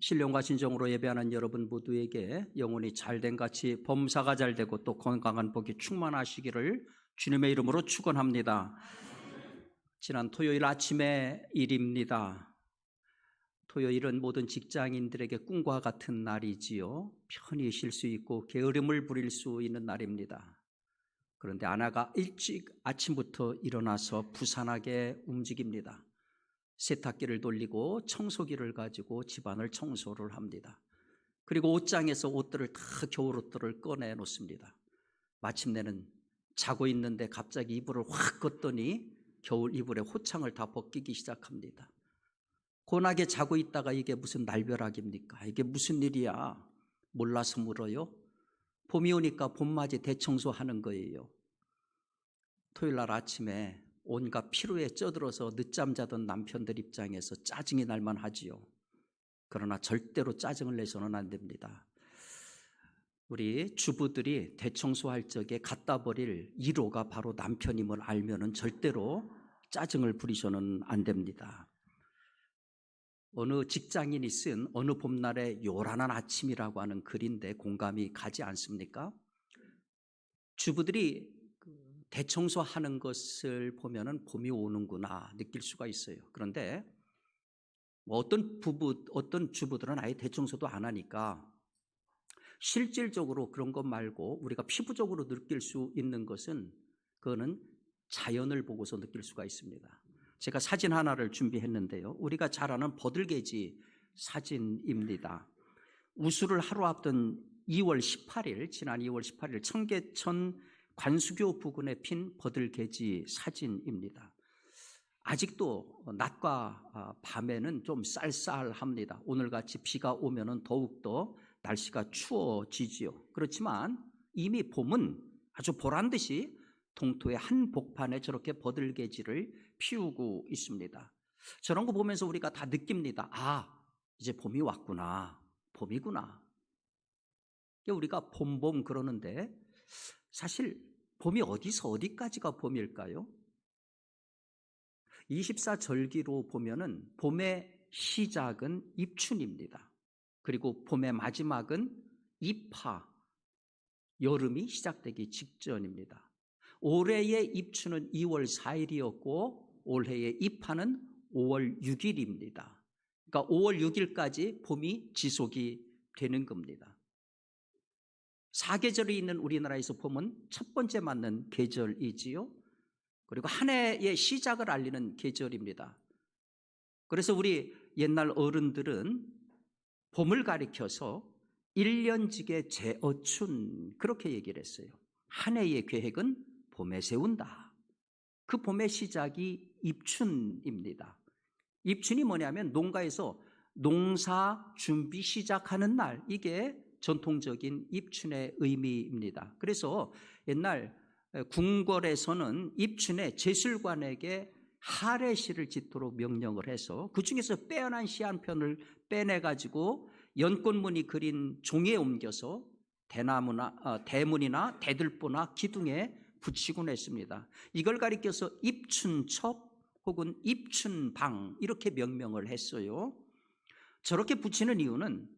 신령과 진정으로 예배하는 여러분 모두에게 영혼이 잘된 같이 범사가 잘되고 또 건강한 복이 충만하시기를 주님의 이름으로 축원합니다. 지난 토요일 아침의 일입니다. 토요일은 모든 직장인들에게 꿈과 같은 날이지요. 편히 쉴 수 있고 게으름을 부릴 수 있는 날입니다. 그런데 아나가 일찍 아침부터 일어나서 부산하게 움직입니다. 세탁기를 돌리고 청소기를 가지고 집안을 청소를 합니다. 그리고 옷장에서 옷들을 다 겨울 옷들을 꺼내 놓습니다. 마침내는 자고 있는데 갑자기 이불을 확 껐더니 겨울 이불에 호창을 다 벗기기 시작합니다. 고나게 자고 있다가 이게 무슨 날벼락입니까? 이게 무슨 일이야? 몰라서 물어요. 봄이 오니까 봄맞이 대청소하는 거예요. 토요일 날 아침에 온갖 피로에 쪄들어서 늦잠 자던 남편들 입장에서 짜증이 날만 하지요. 그러나 절대로 짜증을 내서는 안 됩니다. 우리 주부들이 대청소할 적에 갖다 버릴 1호가 바로 남편임을 알면은 절대로 짜증을 부리셔는 안 됩니다. 어느 직장인이 쓴 어느 봄날의 요란한 아침이라고 하는 글인데 공감이 가지 않습니까? 주부들이 대청소하는 것을 보면은 봄이 오는구나 느낄 수가 있어요. 그런데 뭐 어떤 부부, 어떤 주부들은 아예 대청소도 안 하니까 실질적으로 그런 것 말고 우리가 피부적으로 느낄 수 있는 것은 그거는 자연을 보고서 느낄 수가 있습니다. 제가 사진 하나를 준비했는데요. 우리가 잘 아는 버들개지 사진입니다. 우수를 하루 앞둔 2월 18일, 지난 2월 18일 청계천 관수교 부근에 핀 버들개지 사진입니다. 아직도 낮과 아, 밤에는 좀 쌀쌀합니다. 오늘같이 비가 오면은 더욱더 날씨가 추워지지요. 그렇지만 이미 봄은 아주 보란 듯이 동토의 한 복판에 저렇게 버들개지를 피우고 있습니다. 저런 거 보면서 우리가 다 느낍니다. 아, 이제 봄이 왔구나. 봄이구나. 우리가 봄봄 그러는데 사실 봄이 어디서 어디까지가 봄일까요? 24절기로 보면은 봄의 시작은 입춘입니다. 그리고 봄의 마지막은 입하, 여름이 시작되기 직전입니다. 올해의 입춘은 2월 4일이었고 올해의 입하는 5월 6일입니다. 그러니까 5월 6일까지 봄이 지속이 되는 겁니다. 사계절이 있는 우리나라에서 봄은 첫 번째 맞는 계절이지요. 그리고 한 해의 시작을 알리는 계절입니다. 그래서 우리 옛날 어른들은 봄을 가리켜서 1년직의 재어춘 그렇게 얘기를 했어요. 한 해의 계획은 봄에 세운다. 그 봄의 시작이 입춘입니다. 입춘이 뭐냐면 농가에서 농사 준비 시작하는 날 이게 전통적인 입춘의 의미입니다. 그래서 옛날 궁궐에서는 입춘에 제술관에게 하례시를 짓도록 명령을 해서 그 중에서 빼어난 시 한 편을 빼내 가지고 연꽃무늬 그린 종에 옮겨서 대나무나 어, 대문이나 대들보나 기둥에 붙이곤 했습니다. 이걸 가리켜서 입춘첩 혹은 입춘방 이렇게 명명을 했어요. 저렇게 붙이는 이유는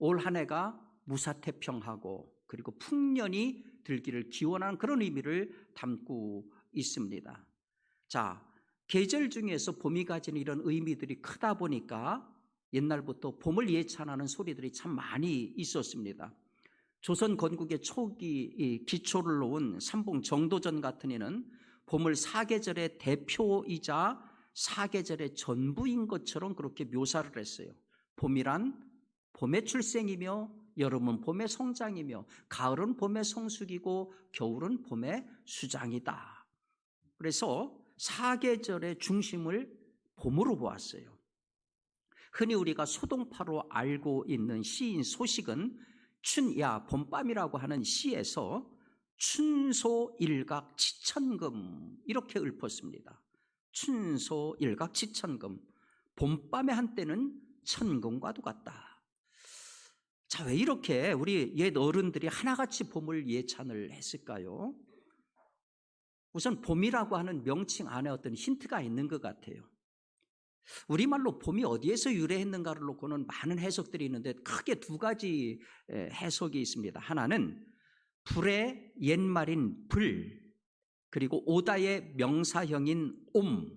올 한 해가 무사태평하고 그리고 풍년이 들기를 기원하는 그런 의미를 담고 있습니다. 자, 계절 중에서 봄이 가지는 이런 의미들이 크다 보니까 옛날부터 봄을 예찬하는 소리들이 참 많이 있었습니다. 조선 건국의 초기 기초를 놓은 삼봉 정도전 같은 이는 봄을 사계절의 대표이자 사계절의 전부인 것처럼 그렇게 묘사를 했어요. 봄이란 봄의 출생이며 여름은 봄의 성장이며 가을은 봄의 성숙이고 겨울은 봄의 수장이다. 그래서 사계절의 중심을 봄으로 보았어요. 흔히 우리가 소동파로 알고 있는 시인 소식은 춘야 봄밤이라고 하는 시에서 춘소 일각 치천금 이렇게 읊었습니다. 춘소 일각 치천금 봄밤의 한때는 천금과도 같다. 자, 왜 이렇게 우리 옛 어른들이 하나같이 봄을 예찬을 했을까요? 우선 봄이라고 하는 명칭 안에 어떤 힌트가 있는 것 같아요. 우리말로 봄이 어디에서 유래했는가를 놓고는 많은 해석들이 있는데 크게 두 가지 에, 해석이 있습니다. 하나는 불의 옛말인 불, 그리고 오다의 명사형인 옴,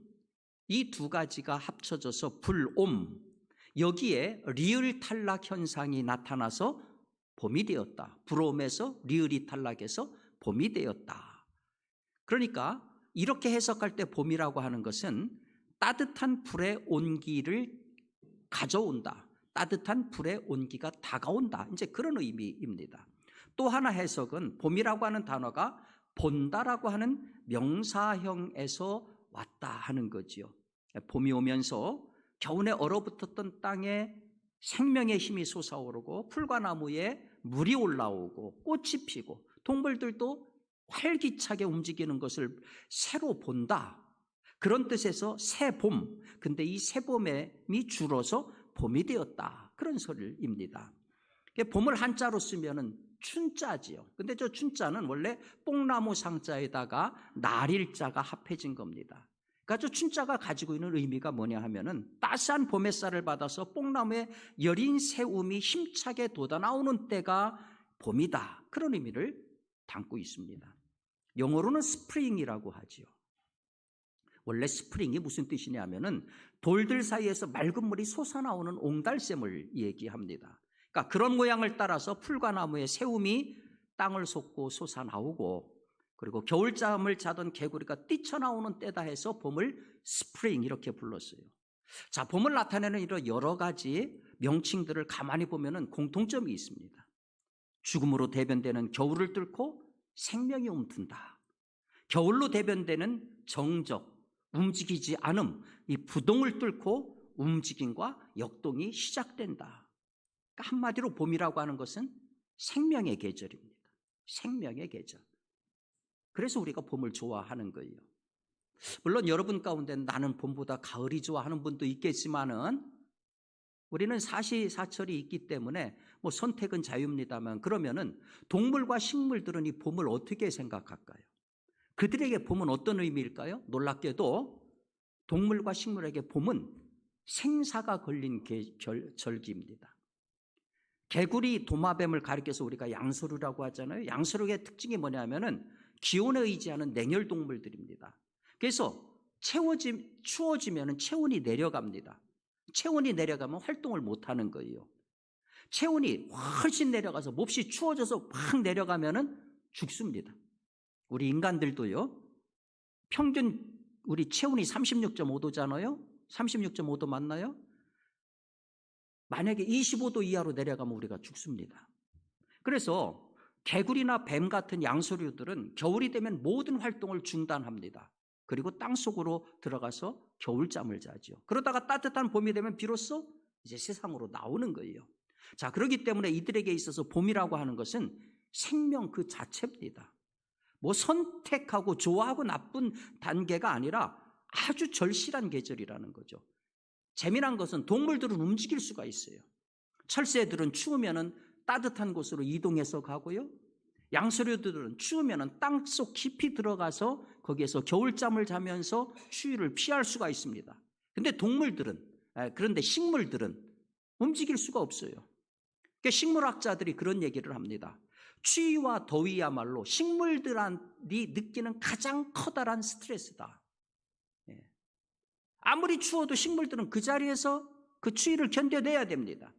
이 두 가지가 합쳐져서 불옴, 여기에 리을 탈락 현상이 나타나서 봄이 되었다. 불옴에서 리을이 탈락해서 봄이 되었다. 그러니까 이렇게 해석할 때 봄이라고 하는 것은 따뜻한 불의 온기를 가져온다. 따뜻한 불의 온기가 다가온다. 이제 그런 의미입니다. 또 하나 해석은 봄이라고 하는 단어가 본다라고 하는 명사형에서 왔다 하는 거지요. 봄이 오면서 겨우내 얼어붙었던 땅에 생명의 힘이 솟아오르고 풀과 나무에 물이 올라오고 꽃이 피고 동물들도 활기차게 움직이는 것을 새로 본다. 그런 뜻에서 새 봄. 근데 이 새 봄이 줄어서 봄이 되었다. 그런 소리입니다. 봄을 한자로 쓰면은 춘자지요. 근데 저 춘자는 원래 뽕나무 상자에다가 날일자가 합해진 겁니다. 그러니까 저 춘자가 가지고 있는 의미가 뭐냐 하면은 따스한 봄 햇살을 받아서 뽕나무에 여린 새움이 힘차게 돋아 나오는 때가 봄이다. 그런 의미를 담고 있습니다. 영어로는 스프링이라고 하지요. 원래 스프링이 무슨 뜻이냐면은 돌들 사이에서 맑은 물이 솟아나오는 옹달샘을 얘기합니다. 그러니까 그런 모양을 따라서 풀과 나무의 새움이 땅을 솟고 솟아나오고 그리고 겨울잠을 자던 개구리가 뛰쳐나오는 때다 해서 봄을 스프링 이렇게 불렀어요. 자, 봄을 나타내는 이런 여러 가지 명칭들을 가만히 보면은 공통점이 있습니다. 죽음으로 대변되는 겨울을 뚫고 생명이 움튼다. 겨울로 대변되는 정적, 움직이지 않음, 이 부동을 뚫고 움직임과 역동이 시작된다. 그러니까 한마디로 봄이라고 하는 것은 생명의 계절입니다. 생명의 계절. 그래서 우리가 봄을 좋아하는 거예요. 물론 여러분 가운데 나는 봄보다 가을이 좋아하는 분도 있겠지만은 우리는 사시사철이 있기 때문에 뭐 선택은 자유입니다만 그러면은 동물과 식물들은 이 봄을 어떻게 생각할까요? 그들에게 봄은 어떤 의미일까요? 놀랍게도 동물과 식물에게 봄은 생사가 걸린 절기입니다. 개구리 도마뱀을 가리켜서 우리가 양서류라고 하잖아요. 양서류의 특징이 뭐냐면은 기온에 의지하는 냉혈 동물들입니다. 그래서 채워지, 추워지면 체온이 내려갑니다. 체온이 내려가면 활동을 못 하는 거예요. 체온이 훨씬 내려가서 몹시 추워져서 확 내려가면은 죽습니다. 우리 인간들도요, 평균 우리 체온이 36.5도잖아요? 36.5도 맞나요? 만약에 25도 이하로 내려가면 우리가 죽습니다. 그래서 개구리나 뱀 같은 양서류들은 겨울이 되면 모든 활동을 중단합니다. 그리고 땅 속으로 들어가서 겨울잠을 자죠. 그러다가 따뜻한 봄이 되면 비로소 이제 세상으로 나오는 거예요. 자, 그렇기 때문에 이들에게 있어서 봄이라고 하는 것은 생명 그 자체입니다. 뭐 선택하고 좋아하고 나쁜 단계가 아니라 아주 절실한 계절이라는 거죠. 재미난 것은 동물들은 움직일 수가 있어요. 철새들은 추우면은 따뜻한 곳으로 이동해서 가고요. 양서류들은 추우면은 땅속 깊이 들어가서 거기에서 겨울잠을 자면서 추위를 피할 수가 있습니다. 근데 동물들은 그런데 식물들은 움직일 수가 없어요. 그러니까 식물학자들이 그런 얘기를 합니다. 추위와 더위야말로 식물들이 느끼는 가장 커다란 스트레스다. 예. 아무리 추워도 식물들은 그 자리에서 그 추위를 견뎌내야 됩니다.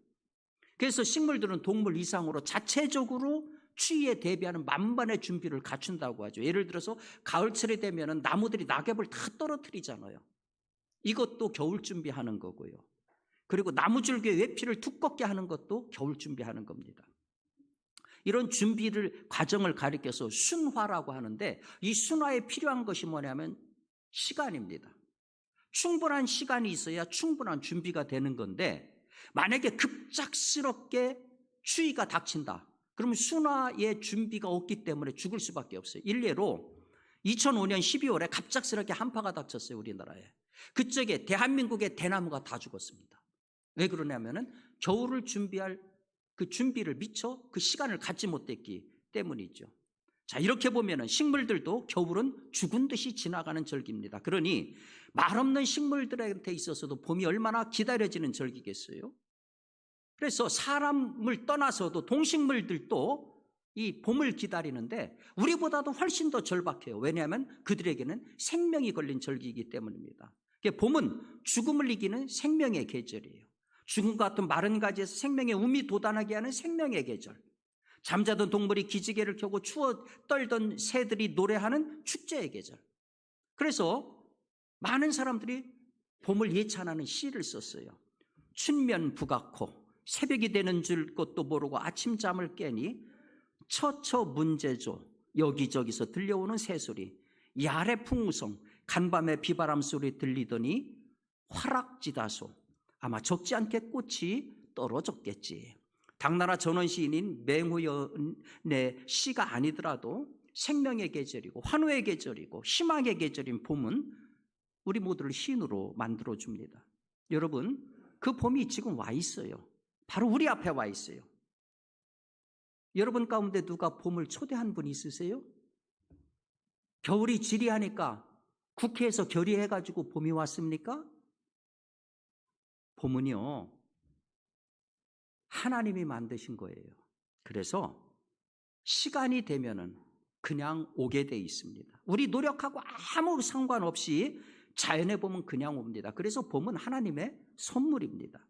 그래서 식물들은 동물 이상으로 자체적으로 추위에 대비하는 만반의 준비를 갖춘다고 하죠. 예를 들어서 가을철이 되면 나무들이 낙엽을 다 떨어뜨리잖아요. 이것도 겨울 준비하는 거고요. 그리고 나무줄기의 외피를 두껍게 하는 것도 겨울 준비하는 겁니다. 이런 준비를 과정을 가리켜서 순화라고 하는데 이 순화에 필요한 것이 뭐냐면 시간입니다. 충분한 시간이 있어야 충분한 준비가 되는 건데 만약에 급작스럽게 추위가 닥친다. 그러면 순화의 준비가 없기 때문에 죽을 수밖에 없어요. 일례로 2005년 12월에 갑작스럽게 한파가 닥쳤어요, 우리나라에. 그쪽에 대한민국의 대나무가 다 죽었습니다. 왜 그러냐면은 겨울을 준비할 그 준비를 미처 그 시간을 갖지 못했기 때문이죠. 자, 이렇게 보면은 식물들도 겨울은 죽은 듯이 지나가는 절기입니다. 그러니 말없는 식물들한테 있어서도 봄이 얼마나 기다려지는 절기겠어요? 그래서 사람을 떠나서도 동식물들도 이 봄을 기다리는데 우리보다도 훨씬 더 절박해요. 왜냐하면 그들에게는 생명이 걸린 절기이기 때문입니다. 봄은 죽음을 이기는 생명의 계절이에요. 죽음 같은 마른 가지에서 생명의 움이 돋아나게 하는 생명의 계절. 잠자던 동물이 기지개를 켜고 추워 떨던 새들이 노래하는 축제의 계절. 그래서 많은 사람들이 봄을 예찬하는 시를 썼어요. 춘면 부각호 새벽이 되는 줄 것도 모르고 아침잠을 깨니 처처 문제조 여기저기서 들려오는 새소리 야래 풍성 간밤에 비바람 소리 들리더니 화락지다소 아마 적지 않게 꽃이 떨어졌겠지. 당나라 전원 시인인 맹후연의 시가 아니더라도 생명의 계절이고 환호의 계절이고 희망의 계절인 봄은 우리 모두를 시인으로 만들어 줍니다. 여러분, 그 봄이 지금 와 있어요. 바로 우리 앞에 와 있어요. 여러분 가운데 누가 봄을 초대한 분 있으세요? 겨울이 지리하니까 국회에서 결의해가지고 봄이 왔습니까? 봄은요, 하나님이 만드신 거예요. 그래서 시간이 되면은 그냥 오게 돼 있습니다. 우리 노력하고 아무 상관없이 자연에 보면 그냥 옵니다. 그래서 봄은 하나님의 선물입니다.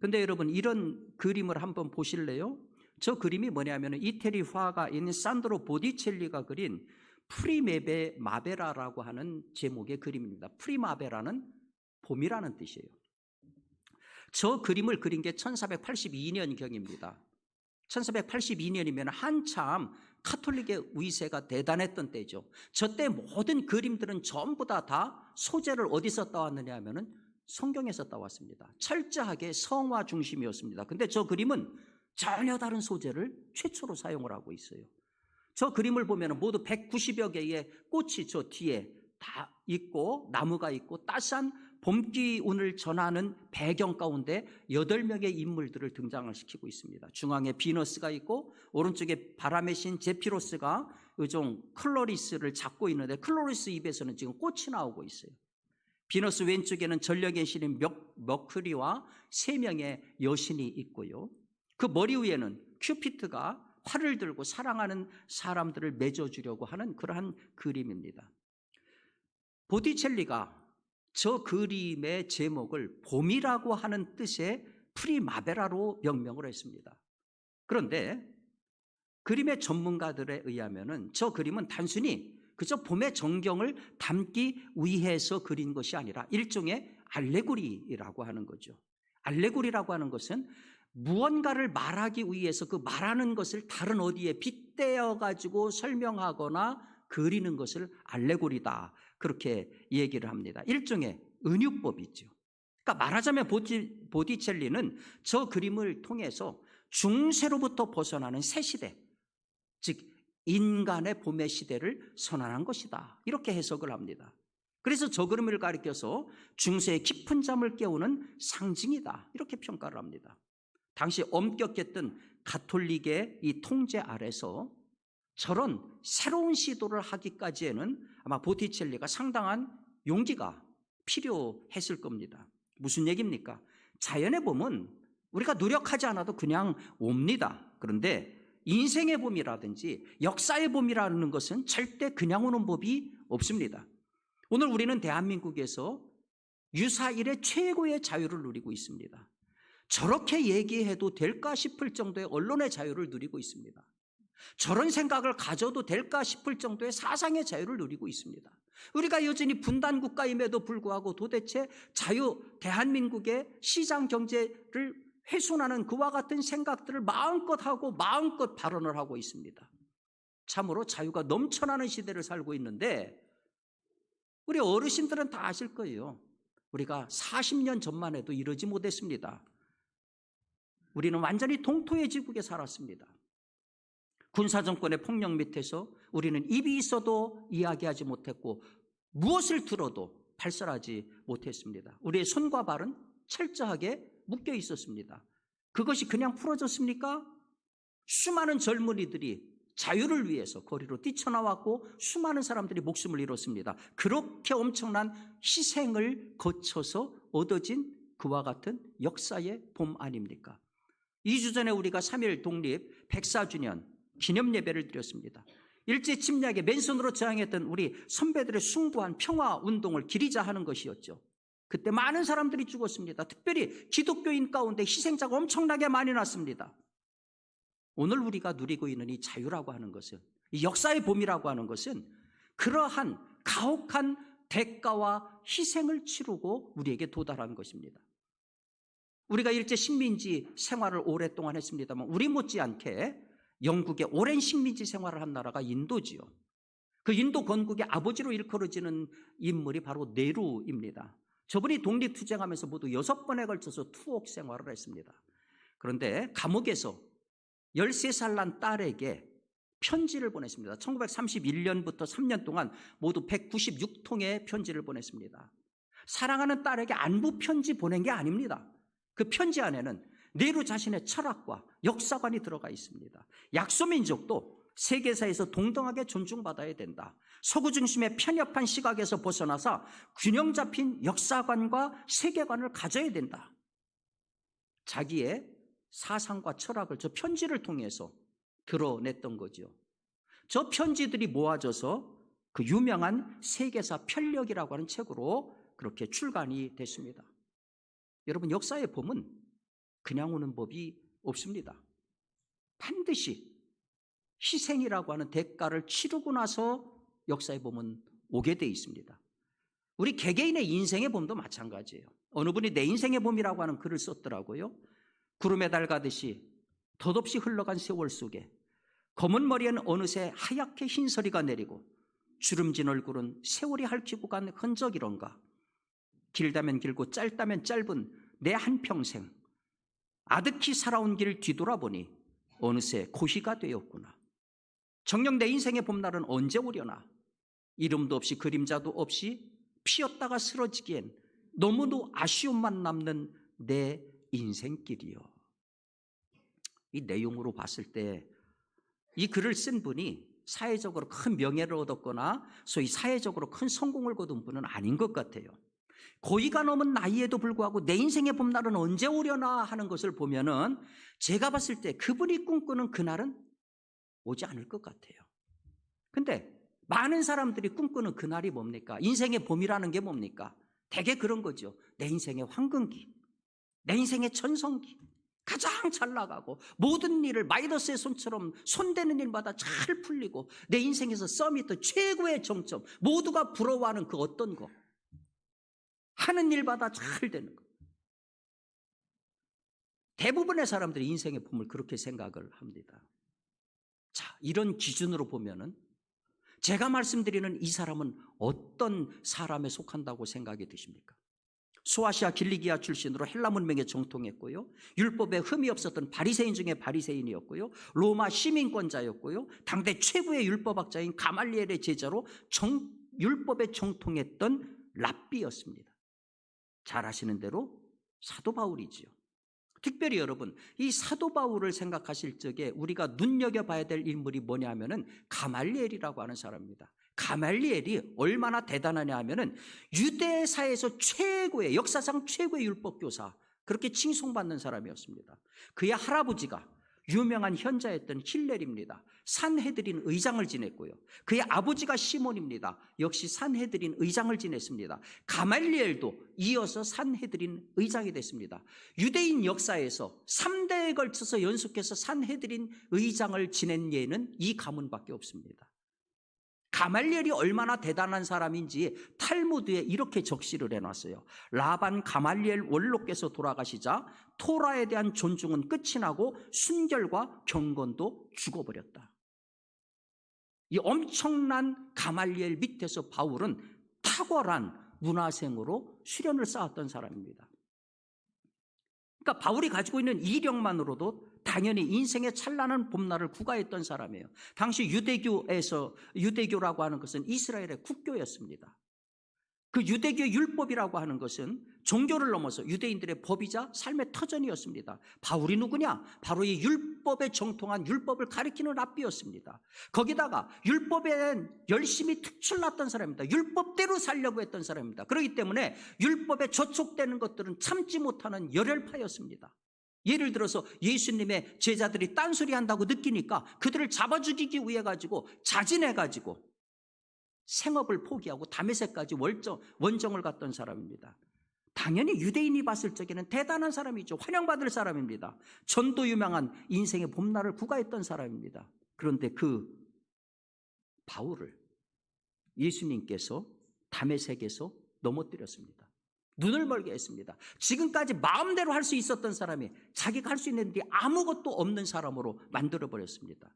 근데 여러분 이런 그림을 한번 보실래요? 저 그림이 뭐냐면 이태리 화가 인 산드로 보디첼리가 그린 프리메베 마베라라고 하는 제목의 그림입니다. 프리마베라는 봄이라는 뜻이에요. 저 그림을 그린 게 1482년경입니다. 1482년이면 한참 카톨릭의 위세가 대단했던 때죠. 저 때 모든 그림들은 전부 다, 다 소재를 어디서 따왔느냐 하면은 성경에서 따왔습니다. 철저하게 성화 중심이었습니다. 근데 저 그림은 전혀 다른 소재를 최초로 사용을 하고 있어요. 저 그림을 보면 모두 190여 개의 꽃이 저 뒤에 다 있고 나무가 있고 따스한 봄 기운을 전하는 배경 가운데 8명의 인물들을 등장을 시키고 있습니다. 중앙에 비너스가 있고 오른쪽에 바람의 신 제피로스가 요종 클로리스를 잡고 있는데 클로리스 입에서는 지금 꽃이 나오고 있어요. 비너스 왼쪽에는 전력의 신인 머 크리와 세 명의 여신이 있고요. 그 머리 위에는 큐피트가 활을 들고 사랑하는 사람들을 맺어주려고 하는 그러한 그림입니다. 보디첼리가 저 그림의 제목을 봄이라고 하는 뜻의 프리마베라로 명명을 했습니다. 그런데 그림의 전문가들에 의하면은 저 그림은 단순히 그저 봄의 정경을 담기 위해서 그린 것이 아니라 일종의 알레고리라고 하는 거죠. 알레고리라고 하는 것은 무언가를 말하기 위해서 그 말하는 것을 다른 어디에 빗대어 가지고 설명하거나 그리는 것을 알레고리다. 그렇게 얘기를 합니다. 일종의 은유법이죠. 그러니까 말하자면 보디, 보디첼리는 저 그림을 통해서 중세로부터 벗어나는 새 시대, 즉 인간의 봄의 시대를 선언한 것이다. 이렇게 해석을 합니다. 그래서 저 그림을 가리켜서 중세의 깊은 잠을 깨우는 상징이다. 이렇게 평가를 합니다. 당시 엄격했던 가톨릭의 이 통제 아래서 저런 새로운 시도를 하기까지에는 아마 보티첼리가 상당한 용기가 필요했을 겁니다. 무슨 얘기입니까? 자연의 봄은 우리가 노력하지 않아도 그냥 옵니다. 그런데 인생의 봄이라든지 역사의 봄이라는 것은 절대 그냥 오는 법이 없습니다. 오늘 우리는 대한민국에서 유사일의 최고의 자유를 누리고 있습니다. 저렇게 얘기해도 될까 싶을 정도의 언론의 자유를 누리고 있습니다. 저런 생각을 가져도 될까 싶을 정도의 사상의 자유를 누리고 있습니다. 우리가 여전히 분단 국가임에도 불구하고 도대체 자유 대한민국의 시장 경제를 훼손하는 그와 같은 생각들을 마음껏 하고 마음껏 발언을 하고 있습니다. 참으로 자유가 넘쳐나는 시대를 살고 있는데 우리 어르신들은 다 아실 거예요. 우리가 40년 전만 해도 이러지 못했습니다. 우리는 완전히 동토의 지국에 살았습니다. 군사정권의 폭력 밑에서 우리는 입이 있어도 이야기하지 못했고 무엇을 들어도 발설하지 못했습니다. 우리의 손과 발은 철저하게 묶여 있었습니다. 그것이 그냥 풀어졌습니까? 수많은 젊은이들이 자유를 위해서 거리로 뛰쳐나왔고 수많은 사람들이 목숨을 잃었습니다. 그렇게 엄청난 희생을 거쳐서 얻어진 그와 같은 역사의 봄 아닙니까? 2주 전에 우리가 3일 독립 104주년 기념 예배를 드렸습니다. 일제 침략에 맨손으로 저항했던 우리 선배들의 숭고한 평화 운동을 기리자 하는 것이었죠. 그때 많은 사람들이 죽었습니다. 특별히 기독교인 가운데 희생자가 엄청나게 많이 났습니다. 오늘 우리가 누리고 있는 이 자유라고 하는 것은, 이 역사의 봄이라고 하는 것은 그러한 가혹한 대가와 희생을 치르고 우리에게 도달한 것입니다. 우리가 일제 식민지 생활을 오랫동안 했습니다만 우리 못지않게 영국의 오랜 식민지 생활을 한 나라가 인도지요. 그 인도 건국의 아버지로 일컬어지는 인물이 바로 네루입니다. 저분이 독립투쟁하면서 모두 여섯 번에 걸쳐서 투옥 생활을 했습니다. 그런데 감옥에서 13살 난 딸에게 편지를 보냈습니다. 1931년부터 3년 동안 모두 196통의 편지를 보냈습니다. 사랑하는 딸에게 안부 편지 보낸 게 아닙니다. 그 편지 안에는 네루 자신의 철학과 역사관이 들어가 있습니다. 약소민족도 세계사에서 동등하게 존중받아야 된다. 서구 중심의 편협한 시각에서 벗어나서 균형 잡힌 역사관과 세계관을 가져야 된다. 자기의 사상과 철학을 저 편지를 통해서 드러냈던 거죠. 저 편지들이 모아져서 그 유명한 세계사 편력이라고 하는 책으로 그렇게 출간이 됐습니다. 여러분 역사의 봄은 그냥 오는 법이 없습니다. 반드시 희생이라고 하는 대가를 치르고 나서 역사의 봄은 오게 돼 있습니다. 우리 개개인의 인생의 봄도 마찬가지예요. 어느 분이 내 인생의 봄이라고 하는 글을 썼더라고요. 구름에 달 가듯이 덧없이 흘러간 세월 속에 검은 머리엔 어느새 하얗게 흰서리가 내리고 주름진 얼굴은 세월이 핥히고 간 흔적이런가. 길다면 길고 짧다면 짧은 내 한평생 아득히 살아온 길 뒤돌아보니 어느새 고시가 되었구나. 정녕 내 인생의 봄날은 언제 오려나. 이름도 없이 그림자도 없이 피었다가 쓰러지기엔 너무도 아쉬움만 남는 내 인생길이요. 이 내용으로 봤을 때 이 글을 쓴 분이 사회적으로 큰 명예를 얻었거나 소위 사회적으로 큰 성공을 거둔 분은 아닌 것 같아요. 고의가 넘은 나이에도 불구하고 내 인생의 봄날은 언제 오려나 하는 것을 보면은 제가 봤을 때 그분이 꿈꾸는 그날은 오지 않을 것 같아요. 근데 많은 사람들이 꿈꾸는 그날이 뭡니까? 인생의 봄이라는 게 뭡니까? 대개 그런 거죠. 내 인생의 황금기, 내 인생의 천성기, 가장 잘 나가고 모든 일을 마이너스의 손처럼 손대는 일마다 잘 풀리고 내 인생에서 서밋 최고의 정점, 모두가 부러워하는 그 어떤 거. 하는 일마다 잘 되는 거. 대부분의 사람들이 인생의 봄을 그렇게 생각을 합니다. 자, 이런 기준으로 보면은 제가 말씀드리는 이 사람은 어떤 사람에 속한다고 생각이 드십니까? 소아시아 길리기아 출신으로 헬라 문명에 정통했고요. 율법에 흠이 없었던 바리새인 중에 바리새인이었고요. 로마 시민권자였고요. 당대 최고의 율법학자인 가말리엘의 제자로 정, 율법에 정통했던 랍비였습니다. 잘 아시는 대로 사도 바울이지요. 특별히 여러분, 이 사도 바울을 생각하실 적에 우리가 눈여겨봐야 될 인물이 뭐냐 하면은 가말리엘이라고 하는 사람입니다. 가말리엘이 얼마나 대단하냐 하면은 유대사에서 최고의, 역사상 최고의 율법교사, 그렇게 칭송받는 사람이었습니다. 그의 할아버지가 유명한 현자였던 힐렐입니다. 산헤드린 의장을 지냈고요. 그의 아버지가 시몬입니다. 역시 산헤드린 의장을 지냈습니다. 가말리엘도 이어서 산헤드린 의장이 됐습니다. 유대인 역사에서 3대에 걸쳐서 연속해서 산헤드린 의장을 지낸 예는 이 가문밖에 없습니다. 가말리엘이 얼마나 대단한 사람인지 탈무드에 이렇게 적시를 해놨어요. 라반 가말리엘 원로께서 돌아가시자 토라에 대한 존중은 끝이 나고 순결과 경건도 죽어버렸다. 이 엄청난 가말리엘 밑에서 바울은 탁월한 문화생으로 수련을 쌓았던 사람입니다. 그러니까 바울이 가지고 있는 이력만으로도 당연히 인생의 찬란한 봄날을 구가했던 사람이에요. 당시 유대교에서 유대교라고 하는 것은 이스라엘의 국교였습니다. 그 유대교의 율법이라고 하는 것은 종교를 넘어서 유대인들의 법이자 삶의 터전이었습니다. 바울이 누구냐? 바로 이 율법에 정통한 율법을 가리키는 랍비였습니다. 거기다가 율법에 열심히 특출났던 사람입니다. 율법대로 살려고 했던 사람입니다. 그렇기 때문에 율법에 저촉되는 것들은 참지 못하는 열혈파였습니다. 예를 들어서 예수님의 제자들이 딴소리 한다고 느끼니까 그들을 잡아 죽이기 위해 가지고 자진해 가지고 생업을 포기하고 다메섹까지 월정, 원정을 갔던 사람입니다. 당연히 유대인이 봤을 적에는 대단한 사람이죠. 환영받을 사람입니다. 전도 유명한 인생의 봄날을 구가했던 사람입니다. 그런데 그 바울을 예수님께서 다메섹에서 넘어뜨렸습니다. 눈을 멀게 했습니다. 지금까지 마음대로 할 수 있었던 사람이 자기가 할 수 있는 일이 아무것도 없는 사람으로 만들어 버렸습니다.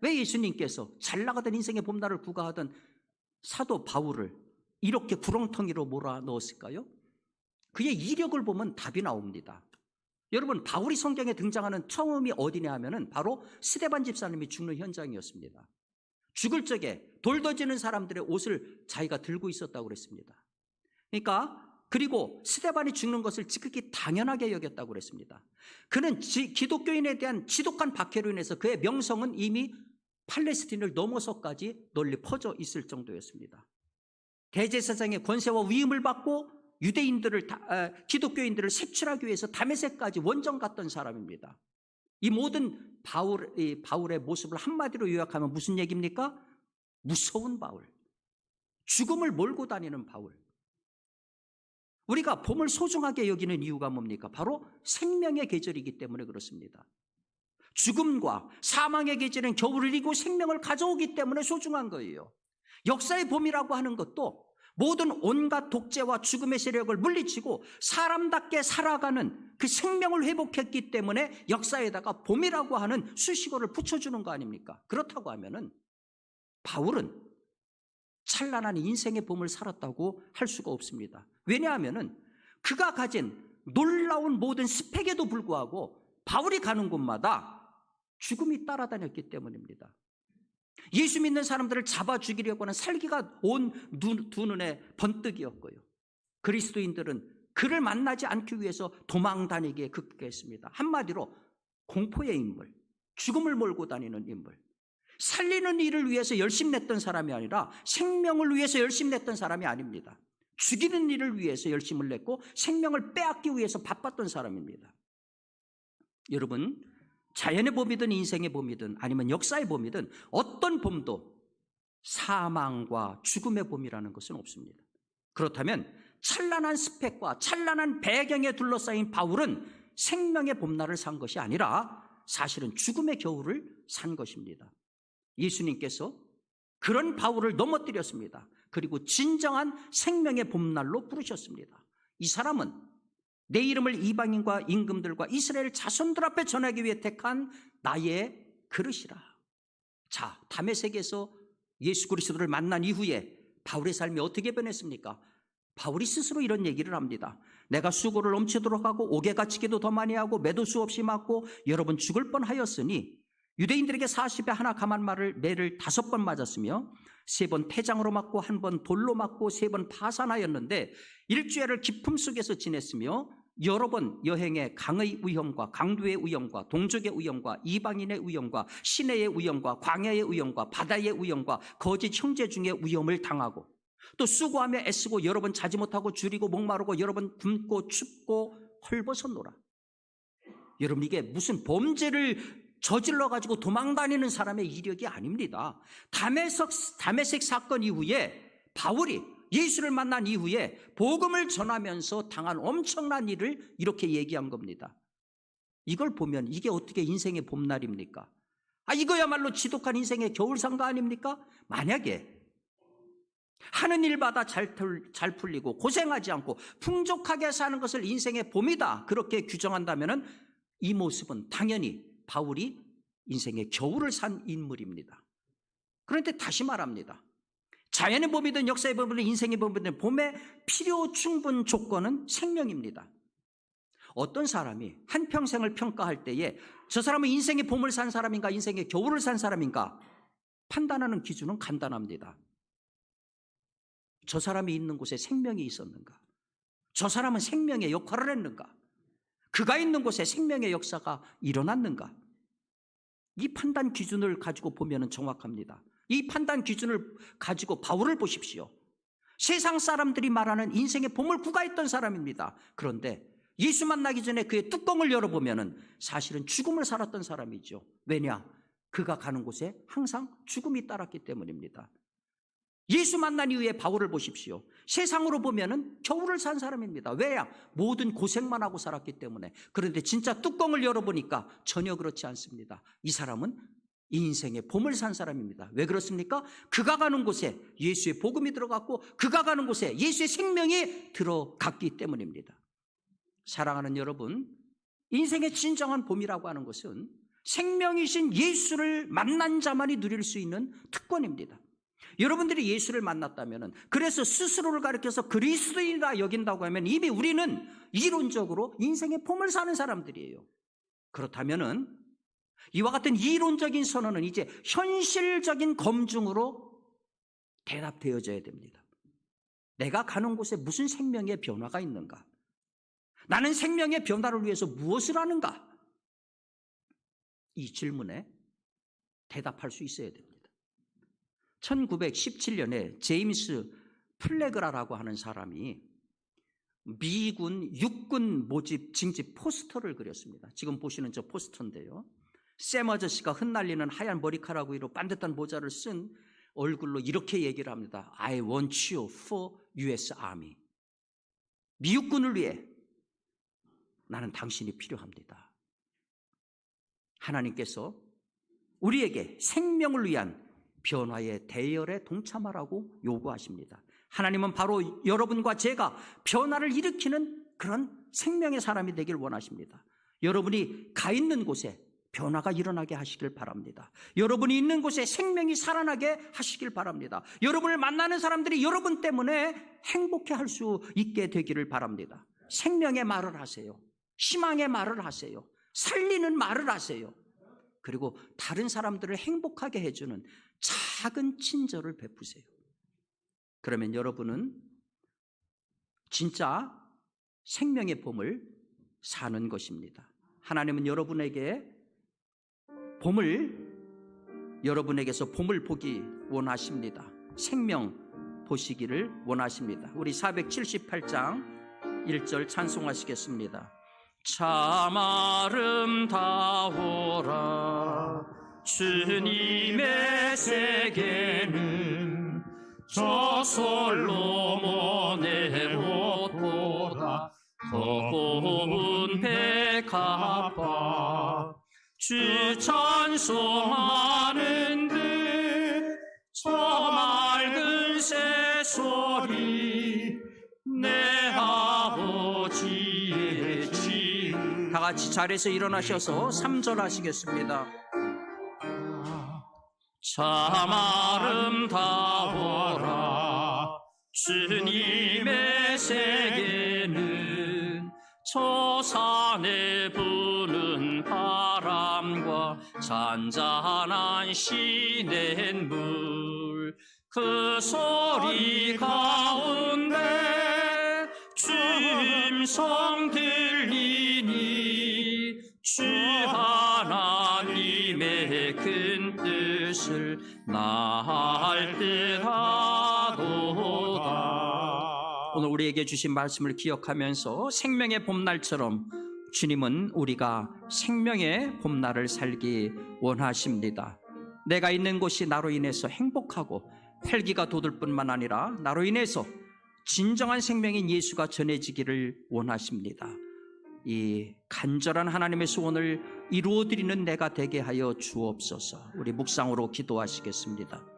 왜 예수님께서 잘 나가던 인생의 봄날을 구가하던 사도 바울을 이렇게 구렁텅이로 몰아 넣었을까요? 그의 이력을 보면 답이 나옵니다. 여러분, 바울이 성경에 등장하는 처음이 어디냐 하면은 바로 스데반 집사님이 죽는 현장이었습니다. 죽을 적에 돌 던지는 사람들의 옷을 자기가 들고 있었다고 그랬습니다. 그러니까 그리고 스데반이 죽는 것을 지극히 당연하게 여겼다고 그랬습니다. 그는 지- 기독교인에 대한 지독한 박해로 인해서 그의 명성은 이미 팔레스틴을 넘어서까지 널리 퍼져 있을 정도였습니다. 대제사장의 권세와 위임을 받고 유대인들을 다- 아, 기독교인들을 색출하기 위해서 다메섹까지 원정 갔던 사람입니다. 이 모든 바울, 이 바울의 모습을 한마디로 요약하면 무슨 얘기입니까? 무서운 바울. 죽음을 몰고 다니는 바울. 우리가 봄을 소중하게 여기는 이유가 뭡니까? 바로 생명의 계절이기 때문에 그렇습니다. 죽음과 사망의 계절은 겨울을 이고 생명을 가져오기 때문에 소중한 거예요. 역사의 봄이라고 하는 것도 모든 온갖 독재와 죽음의 세력을 물리치고 사람답게 살아가는 그 생명을 회복했기 때문에 역사에다가 봄이라고 하는 수식어를 붙여주는 거 아닙니까? 그렇다고 하면은 바울은 찬란한 인생의 봄을 살았다고 할 수가 없습니다. 왜냐하면은 그가 가진 놀라운 모든 스펙에도 불구하고 바울이 가는 곳마다 죽음이 따라다녔기 때문입니다. 예수 믿는 사람들을 잡아 죽이려고 하는 살기가 온 두 눈에 번뜩이었고요. 그리스도인들은 그를 만나지 않기 위해서 도망 다니기에 급했습니다. 한마디로 공포의 인물, 죽음을 몰고 다니는 인물. 살리는 일을 위해서 열심 냈던 사람이 아니라 생명을 위해서 열심 냈던 사람이 아닙니다. 죽이는 일을 위해서 열심을 냈고 생명을 빼앗기 위해서 바빴던 사람입니다. 여러분, 자연의 봄이든 인생의 봄이든 아니면 역사의 봄이든 어떤 봄도 사망과 죽음의 봄이라는 것은 없습니다. 그렇다면 찬란한 스펙과 찬란한 배경에 둘러싸인 바울은 생명의 봄날을 산 것이 아니라 사실은 죽음의 겨울을 산 것입니다. 예수님께서 그런 바울을 넘어뜨렸습니다. 그리고 진정한 생명의 봄날로 부르셨습니다. 이 사람은 내 이름을 이방인과 임금들과 이스라엘 자손들 앞에 전하기 위해 택한 나의 그릇이라. 자, 담에색에서 예수 그리스도를 만난 이후에 바울의 삶이 어떻게 변했습니까? 바울이 스스로 이런 얘기를 합니다. 내가 수고를 넘치도록 하고 옥에 갇히기도 더 많이 하고 매도 수없이 맞고 여러분 죽을 뻔하였으니 유대인들에게 40에 하나 감한 말을 매를 다섯 번 맞았으며 세번 폐장으로 맞고 한 번 돌로 맞고 세 번 파산하였는데 일주일을 기품 속에서 지냈으며 여러 번 여행에 강의 위험과 강도의 위험과 동족의 위험과 이방인의 위험과 시내의 위험과 광야의 위험과 바다의 위험과 거짓 형제 중의 위험을 당하고 또 수고하며 애쓰고 여러 번 자지 못하고 줄이고 목마르고 여러 번 굶고 춥고 헐벗었노라. 여러분 이게 무슨 범죄를 저질러 가지고 도망다니는 사람의 이력이 아닙니다. 담에색, 담에색 사건 이후에 바울이 예수를 만난 이후에 복음을 전하면서 당한 엄청난 일을 이렇게 얘기한 겁니다. 이걸 보면 이게 어떻게 인생의 봄날입니까? 아, 이거야말로 지독한 인생의 겨울상가 아닙니까? 만약에 하는 일마다 잘, 풀- 잘 풀리고 고생하지 않고 풍족하게 사는 것을 인생의 봄이다. 그렇게 규정한다면 이 모습은 당연히 바울이 인생의 겨울을 산 인물입니다. 그런데 다시 말합니다. 자연의 봄이든 역사의 봄이든 인생의 봄이든 봄의 필요 충분 조건은 생명입니다. 어떤 사람이 한평생을 평가할 때에 저 사람은 인생의 봄을 산 사람인가 인생의 겨울을 산 사람인가 판단하는 기준은 간단합니다. 저 사람이 있는 곳에 생명이 있었는가? 저 사람은 생명의 역할을 했는가? 그가 있는 곳에 생명의 역사가 일어났는가? 이 판단 기준을 가지고 보면 정확합니다. 이 판단 기준을 가지고 바울을 보십시오. 세상 사람들이 말하는 인생의 봄을 구가했던 사람입니다. 그런데 예수 만나기 전에 그의 뚜껑을 열어보면 사실은 죽음을 살았던 사람이죠. 왜냐? 그가 가는 곳에 항상 죽음이 따랐기 때문입니다. 예수 만난 이후에 바울을 보십시오. 세상으로 보면은 겨울을 산 사람입니다. 왜야? 모든 고생만 하고 살았기 때문에. 그런데 진짜 뚜껑을 열어보니까 전혀 그렇지 않습니다. 이 사람은 이 인생의 봄을 산 사람입니다. 왜 그렇습니까? 그가 가는 곳에 예수의 복음이 들어갔고 그가 가는 곳에 예수의 생명이 들어갔기 때문입니다. 사랑하는 여러분, 인생의 진정한 봄이라고 하는 것은 생명이신 예수를 만난 자만이 누릴 수 있는 특권입니다. 여러분들이 예수를 만났다면 그래서 스스로를 가리켜서 그리스도인이다 여긴다고 하면 이미 우리는 이론적으로 인생의 봄을 사는 사람들이에요. 그렇다면은 이와 같은 이론적인 선언은 이제 현실적인 검증으로 대답되어져야 됩니다. 내가 가는 곳에 무슨 생명의 변화가 있는가? 나는 생명의 변화를 위해서 무엇을 하는가? 이 질문에 대답할 수 있어야 됩니다. 1917년에 제임스 플래그라라고 하는 사람이 미군 육군 모집 징집 포스터를 그렸습니다. 지금 보시는 저 포스터인데요. 샘 아저씨가 흩날리는 하얀 머리카락 위로 반듯한 모자를 쓴 얼굴로 이렇게 얘기를 합니다. I want you for US Army. 미육군을 위해 나는 당신이 필요합니다. 하나님께서 우리에게 생명을 위한 변화의 대열에 동참하라고 요구하십니다. 하나님은 바로 여러분과 제가 변화를 일으키는 그런 생명의 사람이 되길 원하십니다. 여러분이 가 있는 곳에 변화가 일어나게 하시길 바랍니다. 여러분이 있는 곳에 생명이 살아나게 하시길 바랍니다. 여러분을 만나는 사람들이 여러분 때문에 행복해 할 수 있게 되기를 바랍니다. 생명의 말을 하세요. 희망의 말을 하세요. 살리는 말을 하세요. 그리고 다른 사람들을 행복하게 해주는 작은 친절을 베푸세요. 그러면 여러분은 진짜 생명의 봄을 사는 것입니다. 하나님은 여러분에게 봄을 여러분에게서 봄을 보기 원하십니다. 생명 보시기를 원하십니다. 우리 478장 1절 찬송하시겠습니다. 참 아름다워라 주님의 세계는 저 솔로몬의 옷보다 더 고운 백합화. 주 찬송하는 듯저 맑은 새소리 내 아버지의 집다 같이 자리에서 일어나셔서 3절 하시겠습니다 참 아름다워라. 주님의 세계는 저 산에 부는 바람과 잔잔한 시냇물. 그 소리 가운데 주임 성 들리니 주 듯하도다 오늘 우리에게 주신 말씀을 기억하면서 생명의 봄날처럼 주님은 우리가 생명의 봄날을 살기 원하십니다. 내가 있는 곳이 나로 인해서 행복하고 활기가 돋을 뿐만 아니라 나로 인해서 진정한 생명인 예수가 전해지기를 원하십니다. 이 간절한 하나님의 소원을 이루어드리는 내가 되게 하여 주옵소서. 우리 묵상으로 기도하시겠습니다.